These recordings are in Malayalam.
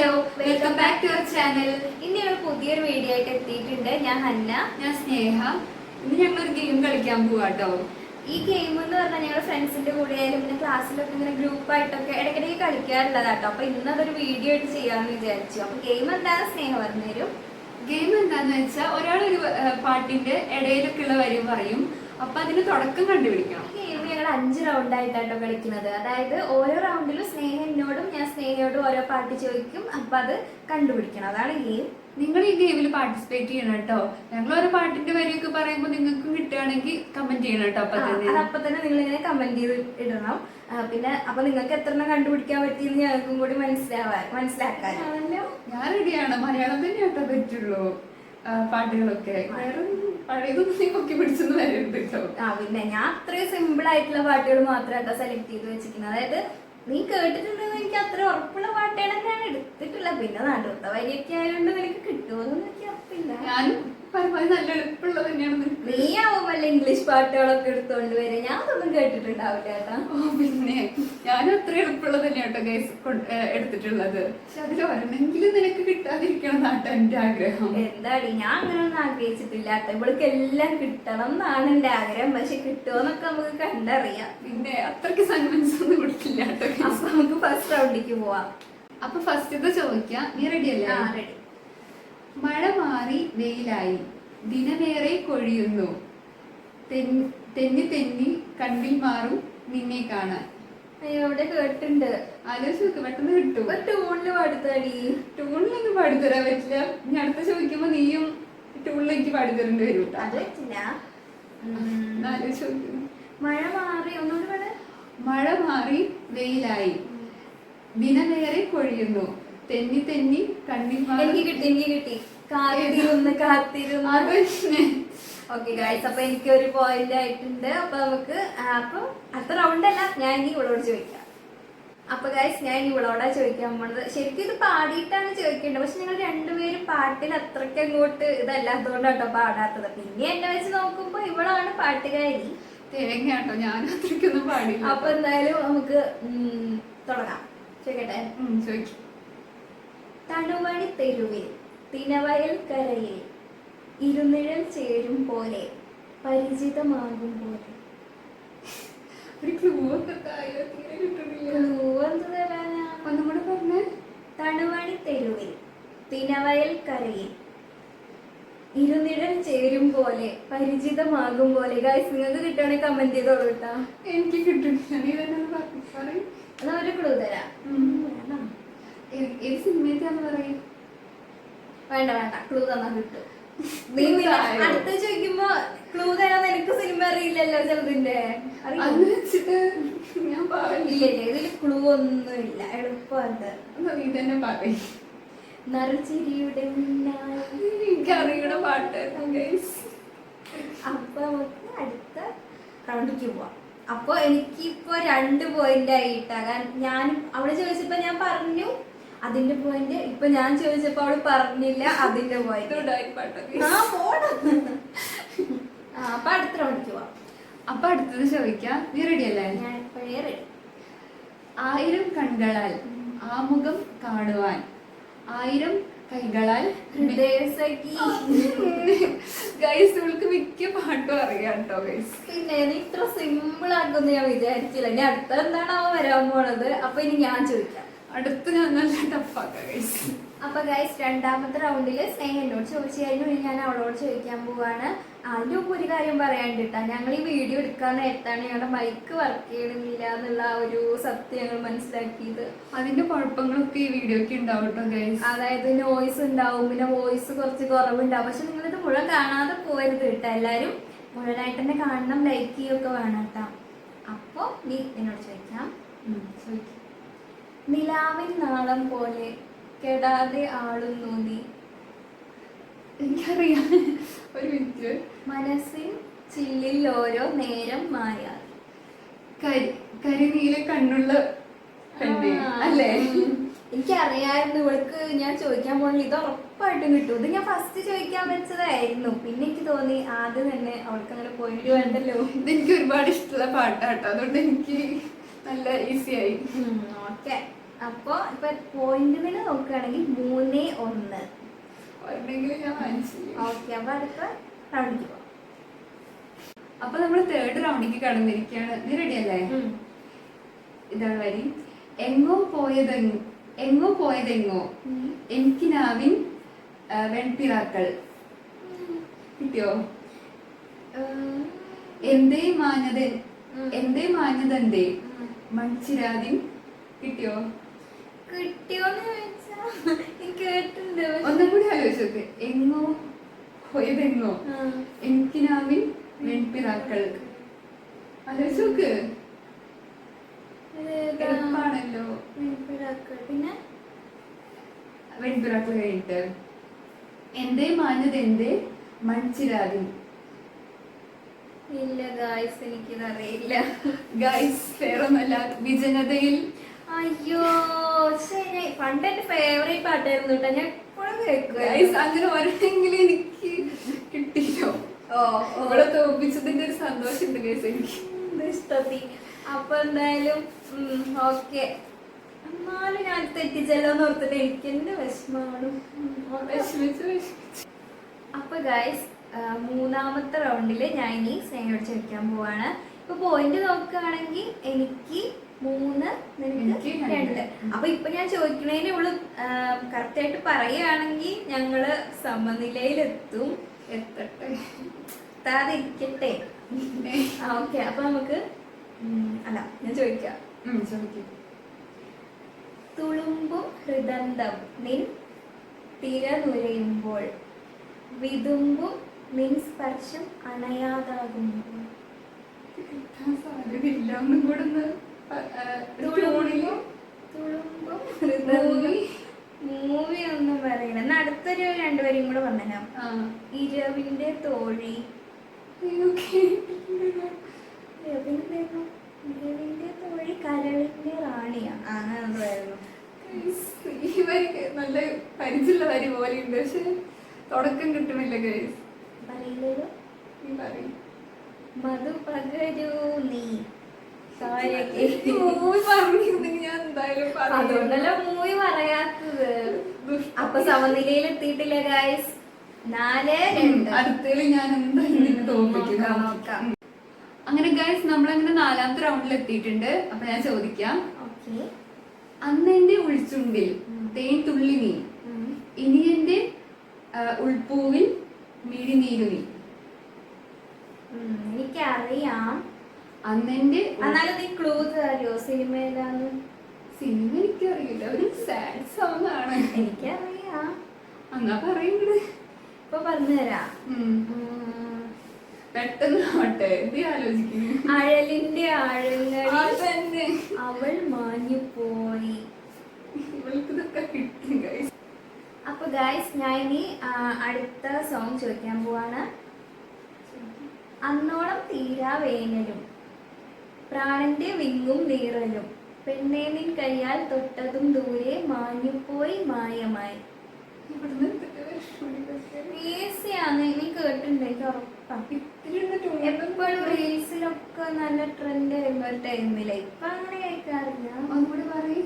Hello welcome back to our channel ഇന്ന് ഞങ്ങൾ പുതിയൊരു വീഡിയോ ആയിട്ട് എത്തിയിട്ടുണ്ട്. ഞാൻ ഹന്ന ഞാൻ സ്നേഹ. ഇന്ന് ഞങ്ങൾ ഒരു ഗെയിം കളിക്കാൻ പോവാട്ടോ ഈ ഗെയിം എന്ന് പറഞ്ഞാൽ ഞങ്ങൾ ഫ്രണ്ട്സിന്റെ കൂടെ ആയാലും പിന്നെ ക്ലാസ്സിലൊക്കെ ഇങ്ങനെ ഗ്രൂപ്പായിട്ടൊക്കെ ഇടയ്ക്കിടയ്ക്ക് കളിക്കാറുള്ളതാട്ടോ അപ്പൊ ഇന്ന് അതൊരു വീഡിയോ ആയിട്ട് ചെയ്യാമെന്ന് വിചാരിച്ചു. അപ്പൊ ഗെയിം എന്താണെന്ന് സ്നേഹ പറഞ്ഞുതരും? ഗെയിം എന്താന്ന് വെച്ചാൽ ഒരാൾ ഒരു ഇടയിലൊക്കെ ഉള്ള വരി പറയും. അപ്പൊ അതിന് തുടക്കം കണ്ടുപിടിക്കണം. ഈ ഗെയിം ഞങ്ങൾ അഞ്ച് റൗണ്ട് ആയിട്ടാണ് കളിക്കുന്നത്. അതായത് ഓരോ റൗണ്ടിലും സ്നേഹ എന്നോടും ഞാൻ സ്നേഹയോടും ഓരോ പാട്ട് ചോദിക്കും. അപ്പൊ അത് കണ്ടുപിടിക്കണം. അതാണ് ഗെയിം നിങ്ങൾ ഈ ഗെയിമിൽ പാർട്ടിസിപ്പേറ്റ് ചെയ്യണം കേട്ടോ. ഞങ്ങൾ ഒരു പാട്ടിന്റെ വരിയൊക്കെ പറയുമ്പോൾ നിങ്ങൾക്ക് കിട്ടുകയാണെങ്കിൽ കമന്റ് ചെയ്യണം കേട്ടോ അപ്പൊ തന്നെ അപ്പൊ തന്നെ നിങ്ങൾ ഇങ്ങനെ കമന്റ് ചെയ്ത് ഇടണം. പിന്നെ അപ്പൊ നിങ്ങൾക്ക് എത്ര എണ്ണം കണ്ടുപിടിക്കാൻ പറ്റിയെന്ന് ഞങ്ങൾക്കും കൂടി മനസ്സിലാവാൻ മനസ്സിലാക്കാൻ. ഞാൻ റെഡിയാണ് മലയാളം തന്നെ കേട്ടോ പറ്റുള്ളൂ പാട്ടുകളൊക്കെ. വേറെ പഴയതൊന്നും നീ പൊക്കി പിടിച്ചൊന്നും വരരുത് കേട്ടോ ആ പിന്നെ ഞാൻ അത്രയും സിമ്പിൾ ആയിട്ടുള്ള പാട്ടുകൾ മാത്രമായിട്ടോ സെലക്ട് ചെയ്ത് വെച്ചിരിക്കുന്നത്. അതായത് നീ കേട്ടിട്ടുണ്ടെന്ന് എനിക്ക് അത്ര ഉറപ്പുള്ള പാട്ടുകൾ ഞാൻ എടുത്തിട്ടില്ല. പിന്നെ നടുത്ത വരിയൊക്കെ ആയതുകൊണ്ട് നിനക്ക് കിട്ടുമോന്ന് എനിക്ക് ഉറപ്പില്ല. ഞാൻ പരമാവധി നല്ല എളുപ്പമുള്ളത് തന്നെയാണ് നീ ആവുമല്ല ഇംഗ്ലീഷ് പാട്ടുകളൊക്കെ എടുത്തോണ്ട് വരെ ഞാൻ അതൊന്നും കേട്ടിട്ടുണ്ടാവില്ല കേട്ടാ. ഓ പിന്നെ ഞാനും അത്ര എളുപ്പമുള്ളത് തന്നെയാണ് കേട്ടോ ഗൈസ് എടുത്തിട്ടുള്ളത്. പക്ഷെ അതിൽ ഒരെണ്ണെങ്കിലും നിനക്ക് കിട്ടാതിരിക്കണം എന്നാട്ടോ എന്റെ ആഗ്രഹം. എന്താടി? ഞാൻ അങ്ങനെയൊന്നും ആഗ്രഹിച്ചിട്ടില്ല ഇവിടേക്ക് എല്ലാം കിട്ടണം എന്നാണ് എന്റെ ആഗ്രഹം. പക്ഷെ കിട്ടുമോന്നൊക്കെ നമുക്ക് കണ്ടറിയാം. പിന്നെ അത്രയ്ക്ക് സൺമൻസ് ഒന്നും കൊടുക്കില്ല കേട്ടോ. അപ്പൊ നമുക്ക് ഫസ്റ്റ് റൗണ്ടിലേക്ക് പോവാം. അപ്പൊ ഫസ്റ്റ് ഇത് ചോദിക്കാം. നീ റെഡി അല്ലേ? റെഡി മഴ മാറി വെയിലായി. ദിനമേറെ കൊഴിയുന്നു. തെന്നി തെന്നി കണ്ണിൽ മാറും നിന്നെ കാണാൻ. അയ്യോടെ കേട്ടുണ്ട് കേട്ടിട്ടുണ്ട്. ആലോചിച്ച് പെട്ടെന്ന് കിട്ടും. ടൂണിൽ പാടുത്തടി. ടൂണിലൊന്നും പാടിത്തരാൻ പറ്റില്ല. ഇനി അടുത്ത ചോദിക്കുമ്പോ നീയും ടൂണിലേക്ക് പാടിത്തരേണ്ടി വരും. അത് ആലോചിച്ച്. മഴ മാറി ഒന്നുകൂടി മഴ മാറി വെയിലായി. ദിനമേറെ കൊഴിയുന്നു. തെന്നി തെന്നി കണ്ണിൽ മാറും എനിക്ക് കിട്ടി എനിക്ക് കിട്ടി. കാത്തിരുന്ന് കാത്തിരുന്ന്. ഓക്കെ ഗൈസ് അപ്പൊ എനിക്ക് ഒരു പോയിന്റ് ആയിട്ടുണ്ട്. അപ്പൊ നമുക്ക് അപ്പൊ അടുത്ത റൗണ്ട് അല്ല. ഞാൻ ഇനി ഇവളോട് ചോദിക്കാം. അപ്പൊ ഗൈസ് ഞാൻ ഇവളോടാ ചോദിക്കാൻ പോണത്. ശരിക്കും ഇത് പാടിയിട്ടാണ് ചോദിക്കേണ്ടത്. പക്ഷെ നിങ്ങൾ രണ്ടുപേരും പാട്ടിൽ അത്രയ്ക്ക് അങ്ങോട്ട് ഇതല്ലാത്തതുകൊണ്ടാട്ടോ പാടാത്തത്. പിന്നെ എന്നെ വെച്ച് നോക്കുമ്പോ ഇവളാണ് പാട്ടുകാരി. തേങ്ങയാട്ടോ. ഞാൻ അത്രയ്ക്കൊന്നും പാടില്ല അപ്പൊ എന്തായാലും നമുക്ക് തുടങ്ങാം. ചോദിക്കട്ടെ? ചോദിക്ക്. തണുവണി തെരുവിൽ തിനവയൽ കരയിൽ ഇരുനിഴൽ ചേരും പോലെ പരിചിതമാകും പോലെ. ഒരു ക്ലൂ പറഞ്ഞേ. തണുവണി തെരുവിൽ തിനവയൽ കരയിൽ ഇരുനിഴൽ ചേരും പോലെ പരിചിതമാകും പോലെ. ഗൈസ് നിങ്ങൾക്ക് കിട്ടുകയാണെങ്കിൽ കമന്റ് ചെയ്തോളൂ കേട്ടാ. എനിക്ക് കിട്ടും. ഒരു ക്ലൂ തരാം. ഏത് സിനിമയ്ക്കാന്ന് പറയും? വേണ്ട വേണ്ട ക്ലൂ തന്നാ കിട്ടും. നീ? അടുത്ത ചോദിക്കുമ്പോ ക്ലൂ തരാൻ നിനക്ക് സിനിമ അറിയില്ലല്ലോ ചെറുതിന്റെ. ഞാൻ പറയില്ല ഇതിൽ ക്ലൂ ഒന്നുമില്ല. എളുപ്പമുണ്ട്. നീ തന്നെ പറയും. നറുചിരിയുടെ എനിക്കറിയണ പാട്ടായിരുന്നു ഗൈസ് അപ്പൊ നമുക്ക് അടുത്ത റൗണ്ടിക്ക് പോവാം. അപ്പൊ എനിക്കിപ്പോ രണ്ട് പോയിന്റ് ആയിട്ടാ കാരണം ഞാൻ അവിടെ ചോദിച്ചപ്പോ ഞാൻ പറഞ്ഞു അതിന്റെ പോയിന്റ് ഇപ്പൊ ഞാൻ ചോദിച്ചപ്പോ അവൾ പറഞ്ഞില്ല അതിന്റെ പോയിന്റ് അപ്പൊ അടുത്ത റൗണ്ടിക്ക് പോവാം അപ്പൊ അടുത്തത് ചോദിക്കാം. നീ റെഡി അല്ലേ? ഞാൻ ഇപ്പോഴേ റെഡി ആയിരം കൺകളാൽ ആമുഖം കാണുവാൻ. ആയിരം കൈകളാൽ ഗൈസ് ഇവൾക്ക് മിക്ക പാട്ടും അറിയാം കേട്ടോ ഗൈസ് പിന്നെ ഇത്ര സിമ്പിൾ ആക്കുമെന്ന് ഞാൻ വിചാരിച്ചില്ല. ഇനി അടുത്ത എന്താണാവോ വരാൻ പോണത്? അപ്പൊ ഇനി ഞാൻ ചോദിക്കാം. അടുത്ത് ഞാൻ നല്ല ടഫാക്കാം ഗൈസ് അപ്പൊ ഗൈസ് രണ്ടാമത്തെ റൗണ്ടിൽ സ്നേഹ എന്നോട് ചോദിച്ചായിരുന്നു ഇനി ഞാൻ അവളോട് ചോദിക്കാൻ പോവാണ്. അതിന്റെ മുമ്പ് ഒരു കാര്യം പറയാണ്ടിട്ടാ ഞങ്ങൾ ഈ വീഡിയോ എടുക്കാൻ നേരത്താണ് ഞങ്ങളുടെ മൈക്ക് വർക്ക് ചെയ്യണമെന്നില്ല എന്നുള്ള ആ ഒരു സത്യം ഞങ്ങൾ മനസ്സിലാക്കിയത്. അതിന്റെ കുഴപ്പങ്ങളൊക്കെ ഈ വീഡിയോക്ക് ഉണ്ടാവും കേട്ടോ ഗൈസ് അതായത് നോയിസ് ഉണ്ടാവും പിന്നെ വോയിസ് കുറച്ച് കുറവുണ്ടാവും. പക്ഷെ നിങ്ങളിത് മുഴുവൻ കാണാതെ പോകരുത് കേട്ടോ എല്ലാവരും മുഴുവനായിട്ട് തന്നെ കാണണം ലൈക്ക് ചെയ്യൊക്കെ വേണം കേട്ടോ അപ്പോൾ നീ എന്നോട് ചോദിക്കാം. ചോദിക്കാം. നിലാവിൻ നാളം പോലെ കെടാതെ ആളുന്നു നീ എനിക്കറിയാം. ഒരു മിനിറ്റ്. മനസ്സിൽ ചില്ലിൽ ഓരോ നേരം മായാ കരി കരിനീല കണ്ണുള്ള അല്ലേ? എനിക്കറിയായിരുന്നു. ഇവൾക്ക് ഞാൻ ചോദിക്കാൻ പോകുന്നത് ഇത് ഉറപ്പായിട്ടും കിട്ടും. ഇത് ഞാൻ ഫസ്റ്റ് ചോദിക്കാൻ വെച്ചതായിരുന്നു. പിന്നെ എനിക്ക് തോന്നി ആദ്യം തന്നെ അവൾക്ക് അങ്ങനെ പോയിട്ട് വേണ്ടല്ലോ. ഇതെനിക്ക് ഒരുപാട് ഇഷ്ടമുള്ള പാട്ടാട്ടോ. അതുകൊണ്ട് എനിക്ക് നല്ല ഈസി ആയി. ഓക്കെ അപ്പൊ ഇപ്പൊ പോയിന്റിൽ നോക്കുകയാണെങ്കിൽ മൂന്ന് ഒന്ന്. ഓക്കെ അപ്പൊ അടുത്ത റൗണ്ടിക്ക് പോവാം. അപ്പൊ നമ്മൾ തേർഡ് റൗണ്ടിലേക്ക് കടന്നിരിക്കുകയാണ്. നീ റെഡി അല്ലേ? ഇതാണ് വരി. എങ്ങോ പോയതെങ്ങോ എങ്ങോ പോയതെങ്ങോ. എനിക്ക് നാവിൻ വെൺപിറാക്കൾ കിട്ടിയോ. എന്തേ മാഞ്ഞതെ ഉം. എന്തേ മാഞ്ഞതെന്തേ. മൺചിരാതിൻ. കിട്ടിയോ? കിട്ടിയോന്ന് ചോദിച്ചാ? കേട്ടിട്ടുണ്ട് ഒന്നും കൂടി ആലോചിച്ച് നോക്ക്. എങ്ങോ പോയതെങ്ങോ. എനിക്കിനാവിൻ വെൺപിറാക്കൾ ആലോചിച്ച് നോക്ക്? എളുപ്പാണല്ലോ. പിന്നെ? വെൺപിറാക്കൾ കഴിഞ്ഞിട്ട്. എന്തേ മാഞ്ഞത് എന്തേ മൺചിരാതി. ഇല്ല ഗായ്സ് എനിക്കിതറിയില്ല. ഗൈസ് വേറൊന്നല്ല. വിജനതയിൽ. അയ്യോ. പണ്ട് എന്റെ ഫേവറേറ്റ് പാട്ടായിരുന്നു കേട്ടോ ഞാൻ അങ്ങനെ എനിക്ക് കിട്ടിയോ ഓ ഇവിടെ തോപ്പിച്ചതിന്റെ ഒരു എനിക്ക്. ഇഷ്ടത്തി? അപ്പൊ എന്തായാലും ഓക്കെ എന്നാലും ഞാൻ തെറ്റിച്ചല്ലോ എന്ന് ഓർത്തിട്ട് എനിക്ക് എന്റെ വിഷമമാണ്. വിഷമിച്ച് വിഷമിച്ച്. അപ്പൊ ഗൈസ് മൂന്നാമത്തെ റൗണ്ടിൽ ഞാൻ ഇനി സ്നേഹയോട് ചോദിക്കാൻ പോവാണ്. ഇപ്പൊ പോയിന്റ് നോക്കുകയാണെങ്കിൽ എനിക്ക് മൂന്ന് നിനക്ക് രണ്ട്. അപ്പൊ ഇപ്പൊ ഞാൻ ചോദിക്കണേന് ഇവൾ കറക്റ്റ് ആയിട്ട് പറയുകയാണെങ്കിൽ ഞങ്ങൾ സമനിലയിലെത്തും. എത്തട്ടെ. എത്താതിരിക്കട്ടെ ആ ഓക്കെ അപ്പൊ നമുക്ക് അല്ല ഞാൻ ചോദിക്കാം. തുളുമ്പും ഹൃദന്തം നിൻ തിരനുരയുമ്പോൾ വിതുമ്പും നിൻ സ്പർശം അണയാതാകുമ്പോൾ കിട്ടാൻ സാധ്യതയില്ല ഒന്നും കൂടെ ഒന്ന് മൂവി. ഒന്നും പറയണം. എന്നാ അടുത്തൊരു രണ്ടുപേരും കൂടെ പറഞ്ഞുതരാം ആ. ഇരവിന്റെ തോഴി. ഇരവിന്റെ തോഴി കരളിന്റെ റാണിയാ. അങ്ങനെയായിരുന്നു ഈ നല്ല പരിചയമുള്ള വരി പോലെ ഉണ്ട് പക്ഷെ തുടക്കം കിട്ടുന്നില്ല ഗൈസ് പറയില്ലല്ലോ. നീ പറയും. മധു പകരൂ നീ. മൂവി പറഞ്ഞിരുന്നെങ്കിൽ ഞാൻ എന്തായാലും. അതുകൊണ്ടല്ല മൂവി പറയാത്തത്. അപ്പൊ സമനിലയിൽ എത്തിയിട്ടില്ല ഗായ്സ് നാല് അടുത്തേൽ ഞാൻ എന്തായാലും അങ്ങനെ നോക്കാം, നമ്മൾ അങ്ങനെ ഗൈസ് നമ്മളങ്ങനെ നാലാമത്തെ റൗണ്ടിൽ എത്തിയിട്ടുണ്ട്. അപ്പൊ ഞാൻ ചോദിക്കാം. അന്ന് എന്റെ ഉൾച്ചുണ്ടിൽ തേൻ തുള്ളി നീ. ഇനി എന്റെ ഉൾപ്പൂവിൽ ഉൾപ്പൂവിൽ മിഴിനീരു നീ. എനിക്കറിയാം. അന്നെന്റെ എന്നാലും നീ ക്ലൂ തരുമോ സിനിമ ഏതാന്ന് സിനിമ എനിക്കറിയില്ല. ഒരു സാഡ് സോങ് ആണ്. എനിക്കറിയാം. എന്നാ പറയുന്നത് ഇപ്പൊ പറഞ്ഞുതരാം. ഉം. ഉം. പെട്ടെന്ന് ആവട്ടെ. എന്ത് ആലോചിക്കുന്നു? അഴലിന്റെ ആഴങ്ങളിൽ അവൾ മാഞ്ഞു പോയി. ഇവൾക്ക് ഇതൊക്കെ കിട്ടും ഗൈസ് അപ്പൊ ഗായ്സ് ഞാൻ ഇനി അടുത്ത സോങ് ചോദിക്കാൻ പോവാണ്. അന്നോളം തീരാ വേനലും. പ്രാണന്റെ വിങ്ങും നീറലും പെണ്ണേ നിൻ കയ്യാൽ തൊട്ടതും ദൂരെ മാഞ്ഞുപോയി മായമായി. ഈസിയാണ് നീ എപ്പോഴും റീൽസിലൊക്കെ നല്ല ട്രെൻഡ് വരുന്ന ടൈമിൽ ഇപ്പൊ അങ്ങനെ കേൾക്കാറില്ല. പറയ്.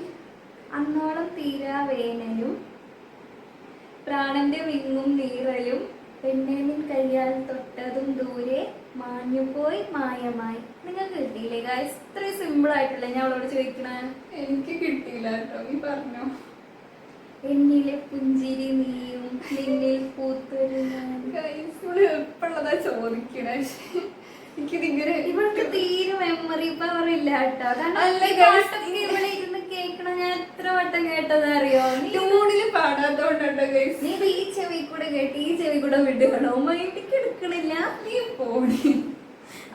അന്നോളം തീരാ വേനലും. പ്രാണന്റെ വിങ്ങും നീറലും പെണ്ണെ നിൻ കയ്യാൽ തൊട്ടതും ദൂരെ മാഞ്ഞുപോയി മായമായി. നിങ്ങൾക്ക് കിട്ടിയില്ലേ ഗായ്സ് ഇത്രയും സിമ്പിൾ ആയിട്ടല്ലേ ഞാൻ അവളോട് ചോദിക്കണേ എനിക്ക് കിട്ടിയില്ല കേട്ടോ. നീ പറഞ്ഞോ? എന്നിലെ പുഞ്ചിരി നീയും നിന്നിൽ പൂത്തൊരു എപ്പോഴതാ ചോദിക്കണേ? എനിക്കിതിങ്ങനെ ഇവൾക്ക് തീരെ മെമ്മറി പവർ ഇല്ല കേട്ടോ. അല്ല ഈ guys, പാട്ടൊക്കെ ഇവിടെ ഇരുന്ന് കേൾക്കണ ഞാൻ എത്ര വട്ടം കേട്ടത് അറിയോ നീ പാടാത്തോണ്ടോ നീ ഈ ചെവി കൂടെ കേട്ട് ഈ ചെവി കൂടെ വിടുകയാണോ? മൈൻഡിക്ക് എടുക്കണില്ല. നീ പോടി.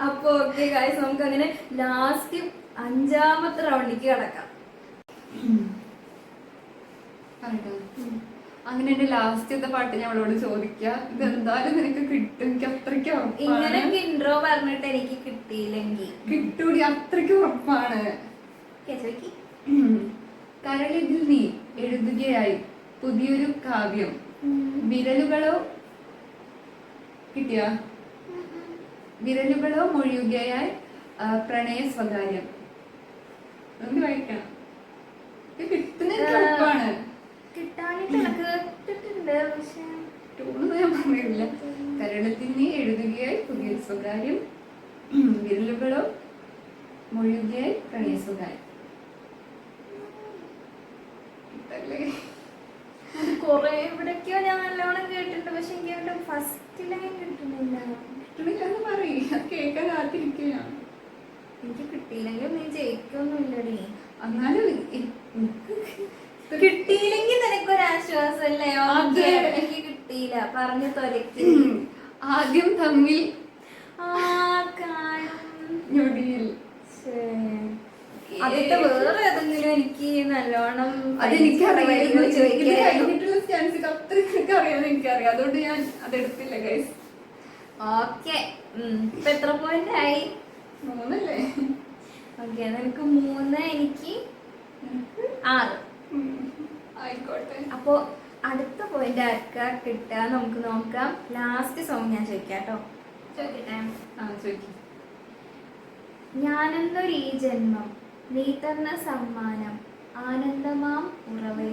അപ്പൊ ഓക്കെ ഗായ്സ് നമുക്ക് അങ്ങനെ ലാസ്റ്റ് അഞ്ചാമത്തെ റൗണ്ടിലേക്ക് കടക്കാം. അങ്ങനെ എന്റെ ലാസ്റ്റത്തെ പാട്ട് ഞാൻ അവളോട് ചോദിക്ക. ഇത് എന്തായാലും നിനക്ക് കിട്ടും. എനിക്ക് അത്രയ്ക്ക് ഇങ്ങനൊക്കെ ഇൻട്രോ പറഞ്ഞിട്ട് എനിക്ക് കിട്ടിയില്ലെങ്കിൽ. കിട്ടൂടി അത്രയ്ക്ക് ഉറപ്പാണ്. ചോദിക്ക്. കരളിതിൽ നീ എഴുതുകയായി പുതിയൊരു കാവ്യം. വിരലുകളോ കിട്ടിയ? വിരലുകളോ മൊഴിയുകയായി പ്രണയ സ്വകാര്യം. ഒന്ന് വായിക്കണം. കിട്ടുന്ന പക്ഷെ ടൂണൊന്നും ഞാൻ പറഞ്ഞില്ല കരടത്തിന് എഴുതുകയായി പുതിയ സ്വകാര്യം. വിരലുകളോ മൊഴിയുകയായി പ്രണയ സ്വകാര്യം. അത് കൊറേ എവിടേക്കോ ഞാൻ നല്ലോണം കേട്ടിട്ടുണ്ട്. പക്ഷെ എനിക്ക് അവരുടെ ഫസ്റ്റ് ലൈൻ കിട്ടുന്നില്ല. കിട്ടണില്ല എന്ന് പറയും. അത് കേൾക്കാൻ കാത്തിരിക്കുകയാണ് എനിക്ക് കിട്ടിയില്ലെങ്കിൽ നീ ജയിക്കൊന്നുമില്ലടി. എന്നാലും കിട്ടിയില്ലെങ്കിൽ നിനക്കൊരു ആശ്വാസമല്ലേ. എനിക്ക് കിട്ടിയില്ല. പറഞ്ഞു തൊലക്കി. ആദ്യം തമ്മിൽ ആ കാണും ഞൊടിയിൽ. ശ്ശേ. അതിട്ട് വേറെ ഏതെങ്കിലും എനിക്ക് നല്ലോണം അതെനിക്കറിയാം കഴിഞ്ഞിട്ടുള്ള എനിക്കറിയാം. അതുകൊണ്ട് ഞാൻ അതെടുത്തില്ല ഗൈസ് ഓക്കെ. ഇപ്പൊ എത്ര പോയിന്റ് ആയി? മൂന്നല്ലേ? ഓക്കെ നിനക്ക് മൂന്ന് എനിക്ക് ആറ്. ആയിക്കോട്ടെ. അപ്പോ അടുത്ത പോയിന്റ് ആർക്കാ കിട്ടുക നമുക്ക് നോക്കാം. ലാസ്റ്റ് സോങ് ഞാൻ ചോദിക്കാം കേട്ടോ ചോദിക്കട്ടെ. ആ ചോദിക്കും. ഞാനെന്നൊരു ഈ ജന്മം. നീ തന്ന സമ്മാനം. ആനന്ദമാം ഉറവേ.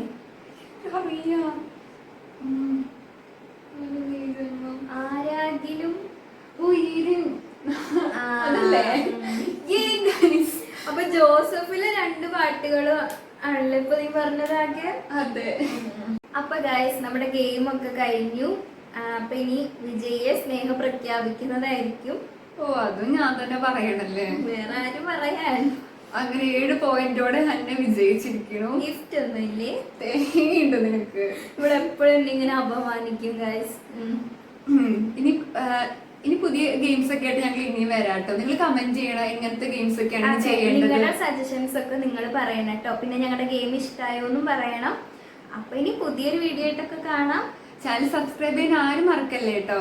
ആരാകിലും ഉയരും. അതല്ലേ. അപ്പൊ ജോസഫിൽ രണ്ട് പാട്ടുകളും ആണല്ലോ ഇപ്പൊ നീ പറഞ്ഞതാകെ? അതെ. അപ്പൊ ഗായസ് നമ്മുടെ ഗെയിം ഒക്കെ കഴിഞ്ഞു അപ്പൊ ഇനി വിജയെ സ്നേഹം പ്രഖ്യാപിക്കുന്നതായിരിക്കും. ഓ അതും ഞാൻ തന്നെ പറയണല്ലേ? വേറെ ആരും പറയാൻ അങ്ങനെ ഏഴ് പോയിന്റോടെ തന്നെ വിജയിച്ചിരിക്കുന്നു. ഗിഫ്റ്റ് ഒന്നും ഒന്നുമില്ലേ? തേങ്ങയുണ്ട് നിനക്ക്. ഇവിടെ എപ്പോഴും ഇങ്ങനെ അപമാനിക്കും ഗൈസ് ഇനി ഇനി പുതിയ ഗെയിംസ് ഒക്കെ ആയിട്ട് ഞങ്ങൾ ഇനിയും വരാട്ടോ. നിങ്ങൾ കമന്റ് ചെയ്യണം? എങ്ങനത്തെ ഗെയിംസ് ഒക്കെ ആണ് ചെയ്യേണ്ടത്? നിങ്ങളുടെ സജഷൻസ് ഒക്കെ നിങ്ങൾ പറയണം കേട്ടോ. പിന്നെ ഞങ്ങളുടെ ഗെയിം ഇഷ്ടമായോ എന്നും പറയണം. അപ്പൊ ഇനി പുതിയൊരു വീഡിയോ ആയിട്ടൊക്കെ കാണാം. ചാനൽ സബ്സ്ക്രൈബ് ചെയ്യാൻ ആരും മറക്കല്ലേ കേട്ടോ?